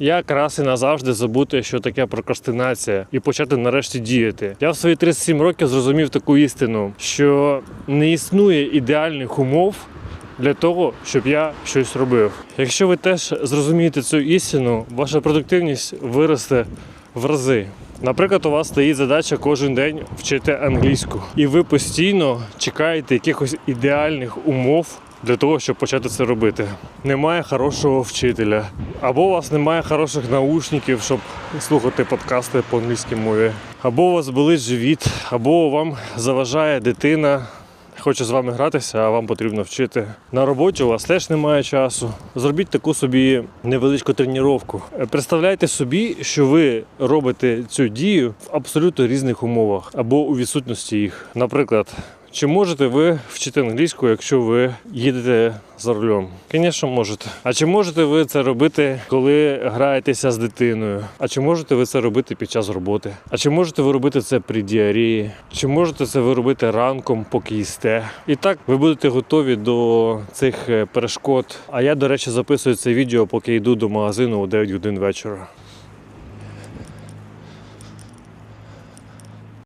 Як раз і назавжди забути, що таке прокрастинація, і почати нарешті діяти. Я в свої 37 років зрозумів таку істину, що не існує ідеальних умов для того, щоб я щось робив. Якщо ви теж зрозумієте цю істину, ваша продуктивність виросте в рази. Наприклад, у вас стоїть задача кожен день вчити англійську, і ви постійно чекаєте якихось ідеальних умов для того, щоб почати це робити. Немає хорошого вчителя, або у вас немає хороших наушників, щоб слухати подкасти по англійській мові, або у вас болить живіт, або вам заважає дитина. Хоче з вами гратися, а вам потрібно вчити. На роботі у вас теж немає часу. Зробіть таку собі невеличку тренування. Представляйте собі, що ви робите цю дію в абсолютно різних умовах або у відсутності їх. Наприклад, чи можете ви вчити англійську, якщо ви їдете за рулем? Звісно, можете. А чи можете ви це робити, коли граєтеся з дитиною? А чи можете ви це робити під час роботи? А чи можете ви робити це при діарії? Чи можете це ви робити ранком, поки їсте? І так ви будете готові до цих е, перешкод. А я, до речі, записую це відео, поки йду до магазину о 9 годин вечора.